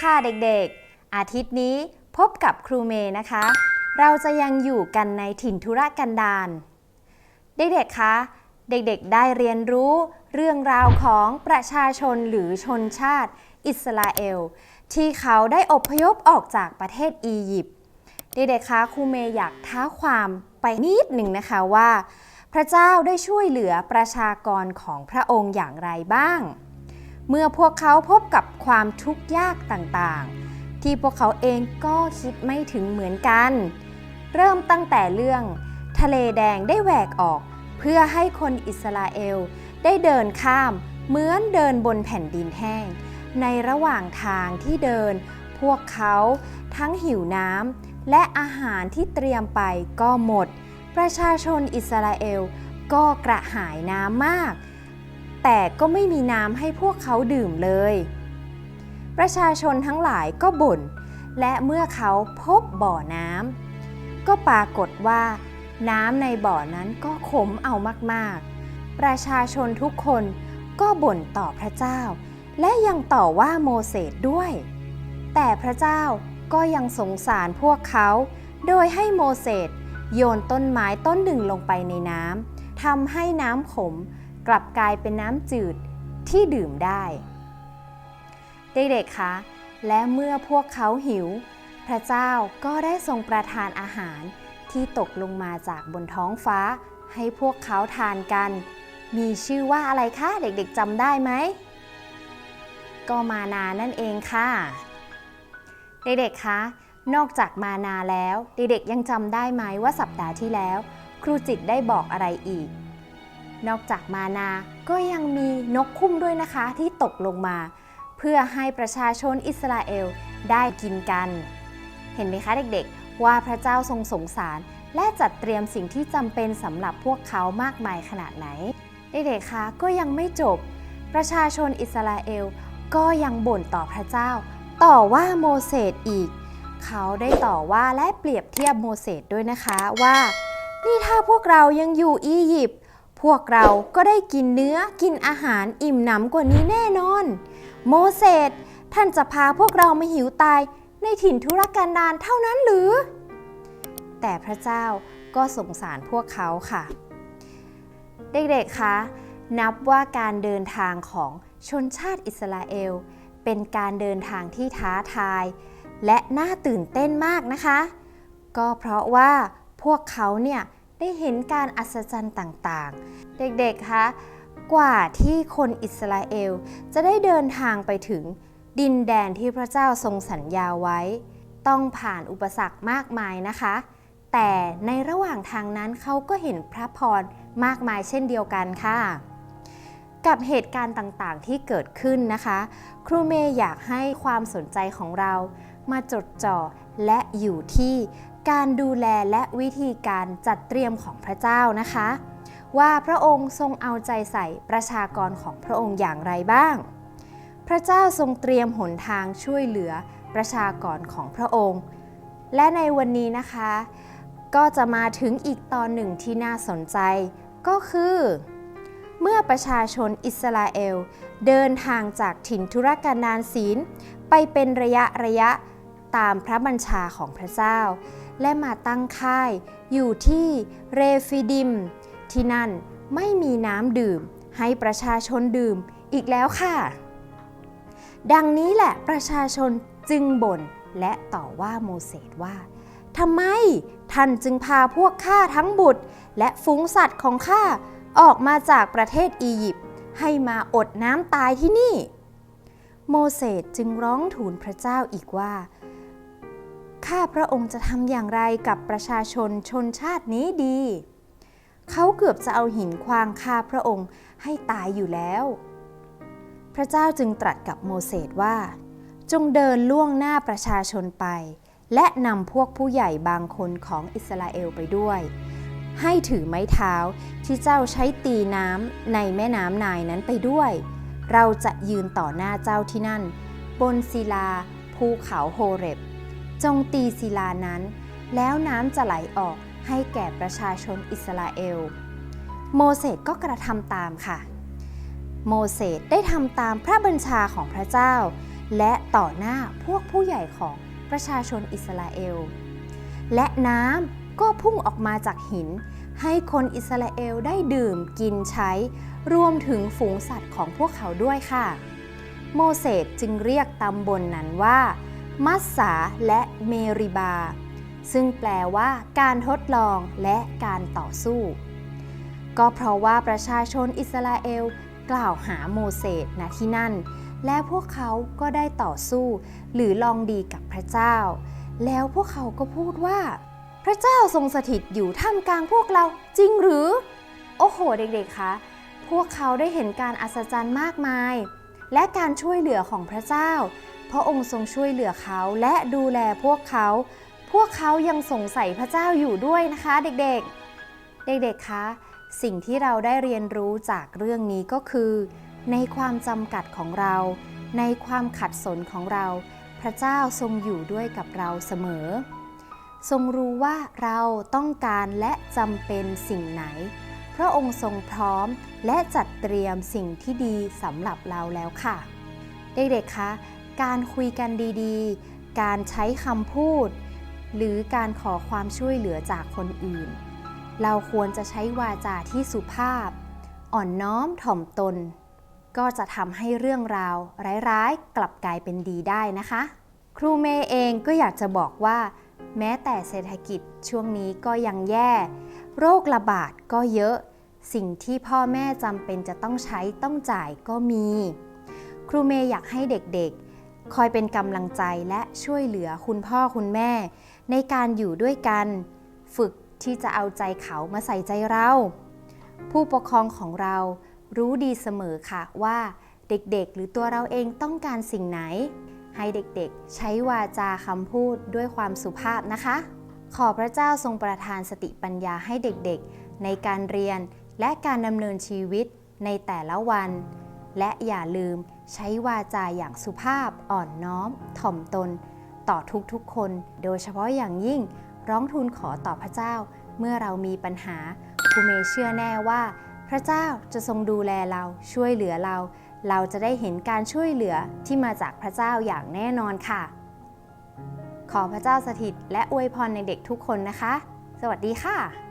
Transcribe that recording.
ค่ะเด็กๆ อาทิตย์นี้พบกับครูเมย์นะคะ เราจะยังอยู่กันในถิ่นธุรกันดารเด็กๆ คะ เด็กๆ ได้เรียนรู้เรื่องราวของประชาชนหรือชนชาติอิสราเอล ที่เขาได้อพยพออกจากประเทศอียิปต์ เด็กๆ คะ ครูเมย์อยากท้าความไปนิดหนึ่งนะคะว่า พระเจ้าได้ช่วยเหลือประชากรของพระองค์อย่างไรบ้าง เมื่อพวกเขาพบกับความทุกข์ยากต่างๆ ที่พวกเขาเองก็คิดไม่ถึงเหมือนกัน เริ่มตั้งแต่เรื่อง ทะเลแดงได้แหวกออก เพื่อให้คนอิสราเอล ได้เดินข้าม เหมือนเดินบนแผ่นดินแห้ง ในระหว่างทางที่เดิน พวกเขาทั้งหิวน้ำและอาหารที่เตรียมไปก็หมด ประชาชนอิสราเอลก็กระหายน้ำมาก แต่ก็ไม่มีน้ำให้พวกเขาดื่มเลย ประชาชนทั้งหลายก็บ่น และเมื่อเขาพบบ่อน้ำก็ปรากฏว่า น้ำในบ่อนั้นก็ขมเอามากๆ ประชาชนทุกคนก็บ่นต่อพระเจ้า และยังต่อว่าโมเสสด้วย แต่พระเจ้าก็ยังสงสารพวกเขา โดยให้โมเสสโยนต้นไม้ต้นหนึ่งลงไปในน้ำทำให้น้ำขม กลับกลายเป็นน้ำจืดที่ดื่มได้ เด็กๆคะและเมื่อพวกเขาหิว พระเจ้าก็ได้ทรงประทานอาหารที่ตกลงมาจากบนท้องฟ้า ให้พวกเขาทานกัน มีชื่อว่าอะไรคะเด็กๆจำได้ไหมก็มานานั่นเองค่ะ เด็กๆ คะ นอกจากมานาแล้ว เด็กๆ ยังจำได้ไหมว่าสัปดาห์ที่แล้ว ครูจิตได้บอกอะไรอีก นอกจากมานา ก็ยังมีนกคุ้มด้วยนะคะที่ตกลงมา เพื่อให้ประชาชนอิสราเอลได้กินกัน เห็นไหมคะเด็กๆ ว่าพระเจ้าทรงสงสาร และจัดเตรียมสิ่งที่จำเป็นสำหรับพวกเขามากมายขนาดไหน เด็กๆคะก็ยังไม่จบ ประชาชนอิสราเอลก็ยังบ่นต่อพระเจ้า ต่อว่าโมเสสอีก เขาได้ต่อว่าและเปรียบเทียบโมเสสด้วยนะคะว่า นี่ถ้าพวกเรายังอยู่อียิปต์ พวกเราก็ได้กินเนื้อกินอาหารอิ่มหนำกว่านี้แน่นอน โมเสสท่านจะพาพวกเรามาหิวตายในถิ่นทุรกันดารเท่านั้นหรือ แต่พระเจ้าก็สงสารพวกเขาค่ะ เด็กๆ คะ นับว่าการเดินทางของชนชาติอิสราเอล เป็นการเดินทางที่ท้าทาย และน่าตื่นเต้นมากนะคะ ก็เพราะว่าพวกเขาเนี่ย ได้เห็นการอัศจรรย์ต่างๆ เด็กๆ คะ กว่าที่คนอิสราเอลจะได้เดินทางไปถึงดินแดนที่พระเจ้าทรงสัญญาไว้ ต้องผ่านอุปสรรคมากมายนะคะ แต่ในระหว่างทางนั้นเขาก็เห็นพระพรมากมายเช่นเดียวกันค่ะ กับเหตุการณ์ต่างๆที่เกิดขึ้นนะคะ ครูเมย์อยากให้ความสนใจของเรามาจดจ่อและอยู่ที่ การดูแลและวิธีการจัดเตรียมของพระเจ้านะคะ ว่าพระองค์ทรงเอาใจใส่ประชากรของพระองค์อย่างไรบ้าง พระเจ้าทรงเตรียมหนทางช่วยเหลือประชากรของพระองค์ และในวันนี้นะคะ ก็จะมาถึงอีกตอนหนึ่งที่น่าสนใจ ก็คือเมื่อประชาชนอิสราเอล เดินทางจากถิ่นทุรกันดารศีล ไปเป็นระยะระยะตามพระบัญชาของพระเจ้า และมาตั้งค่ายอยู่ที่เรฟิดิม ที่นั่นไม่มีน้ำดื่ม ให้ประชาชนดื่มอีกแล้วค่ะ ดังนี้แหละประชาชนจึงบ่นและต่อว่าโมเสสว่าทำไมท่านจึงพาพวกข้าทั้งบุตร และฝูงสัตว์ของข้าออกมาจากประเทศอียิปต์ให้มาอดน้ำตายที่นี่ โมเสสจึงร้องทูลพระเจ้าอีกว่า ข้าพระองค์จะทำอย่างไรกับประชาชนชนชาตินี้ดี เขาเกือบจะเอาหินควางข้าพระองค์ให้ตายอยู่แล้ว พระเจ้าจึงตรัสกับโมเสสว่า จงเดินล่วงหน้าประชาชนไป และนำพวกผู้ใหญ่บางคนของอิสราเอลไปด้วย ให้ถือไม้เท้าที่เจ้าใช้ตีน้ำในแม่น้ำนายนั้นไปด้วย เราจะยืนต่อหน้าเจ้าที่นั่น บนศิลาภูเขาโฮเรบ จงตีศิลานั้น แล้วน้ำจะไหลออกให้แก่ประชาชนอิสราเอล โมเสสก็กระทำตามค่ะ โมเสสได้ทำตามพระบัญชาของพระเจ้า และต่อหน้าพวกผู้ใหญ่ของประชาชนอิสราเอล และน้ำก็พุ่งออกมาจากหิน ให้คนอิสราเอลได้ดื่มกินใช้ รวมถึงฝูงสัตว์ของพวกเขาด้วยค่ะ โมเสสจึงเรียกตำบลนนั้นว่า มัสสาและเมริบา ซึ่งแปลว่าการทดลองและการต่อสู้ ก็เพราะว่าประชาชนอิสราเอลกล่าวหาโมเสสณที่นั่น และพวกเขาก็ได้ต่อสู้ หรือลองดีกับพระเจ้า แล้วพวกเขาก็พูดว่า พระเจ้าทรงสถิตอยู่ท่ามกลางพวกเราจริงหรือ โอ้โหเด็กๆคะพวกเขาได้เห็นการอัศจรรย์มากมาย และการช่วยเหลือของพระเจ้า พระองค์ทรงช่วยเหลือเขาและดูแลพวกเขา พวกเขายังสงสัยพระเจ้าอยู่ด้วยนะคะเด็กๆ เด็กๆ คะ สิ่งที่เราได้เรียนรู้จากเรื่องนี้ก็คือ ในความจำกัดของเรา ในความขัดสนของเรา พระเจ้าทรงอยู่ด้วยกับเราเสมอ ทรงรู้ว่าเราต้องการและจำเป็นสิ่งไหน พระองค์ทรงพร้อมและจัดเตรียมสิ่งที่ดีสำหรับเราแล้วค่ะ เด็กๆ คะ การคุยกันดีๆ การใช้คำพูด หรือการขอความช่วยเหลือจากคนอื่น เราควรจะใช้วาจาที่สุภาพ อ่อนน้อมถ่อมตน ก็จะทำให้เรื่องราวร้ายๆ กลับกลายเป็นดีได้นะคะ ครูเมย์เองก็อยากจะบอกว่า แม้แต่เศรษฐกิจช่วงนี้ก็ยังแย่ โรคระบาดก็เยอะ สิ่งที่พ่อแม่จำเป็นจะต้องใช้ต้องจ่ายก็มีครูเมย์อยากให้เด็กๆ คอยเป็นกำลังใจและช่วยเหลือคุณพ่อคุณแม่ ในการอยู่ด้วยกัน ฝึกที่จะเอาใจเขามาใส่ใจเรา ผู้ปกครองของเรารู้ดีเสมอค่ะว่าเด็กๆ หรือตัวเราเองต้องการสิ่งไหน ให้เด็กๆ ใช้วาจาคำพูดด้วยความสุภาพนะคะ ขอพระเจ้าทรงประทานสติปัญญาให้เด็กๆ ในการเรียนและการดำเนินชีวิตในแต่ละวัน และอย่าลืมใช้วาจาอย่างสุภาพอ่อนน้อม ถ่อมตน ต่อทุกๆคน โดยเฉพาะอย่างยิ่งร้องทูลขอต่อพระเจ้า เมื่อเรามีปัญหาครูเมเชื่อแน่ว่า พระเจ้าจะทรงดูแลเราช่วยเหลือเรา เราจะได้เห็นการช่วยเหลือที่มาจากพระเจ้าอย่างแน่นอนค่ะ ขอพระเจ้าสถิตและอวยพรในเด็กทุกคนนะคะ สวัสดีค่ะ